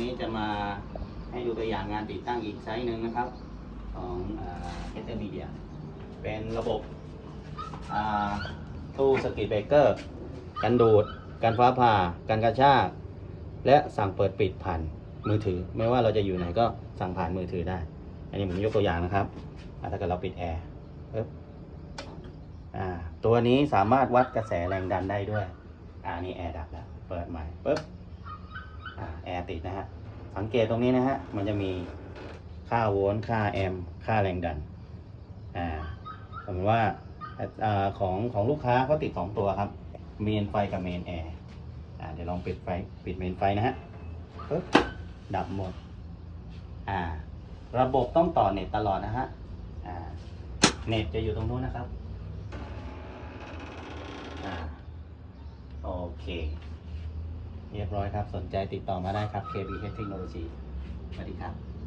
นี้จะมาให้ดูตัวอย่างงานติดตั้งอีกไซส์หนึ่งนะครับ ของเอเ e อร์มีเดียเป็นระบบตู้สกิตเบเกอร์กันดูด กันฟ้าผ่า กันกระชาก และสั่งเปิดปิดผ่านมือถือ ไม่ว่าเราจะอยู่ไหนก็สั่งผ่านมือถือได้ อันนี้ผมยกตัวอย่างนะครับ ถ้าเกิดเราปิดแอร์ปึ๊บตัวนี้สามารถวัดกระแสแรงดันได้ด้วย อ่านี่แอร์ดับแล้ว เปิดใหม่ปึ๊บ แอร์ติดนะฮะ สังเกตตรงนี้นะฮะ มันจะมีค่าโวลต์ ค่าแอมป์ ค่าแรงดัน อ่า สมมติว่าอ่าของของลูกค้าเขาติดสองตัวครับ เมนไฟกับเมนแอร์ อ่า เดี๋ยวลองปิดไฟ ปิดเมนไฟนะฮะปึ๊บดับหมด อ่า ระบบต้องต่อเน็ตตลอดนะฮะ อ่า เน็ตจะอยู่ตรงนู้นนะครับ อ่า โอเค เรียบร้อยครับ สนใจติดต่อมาได้ครับ KBH Technology สวัสดีครับ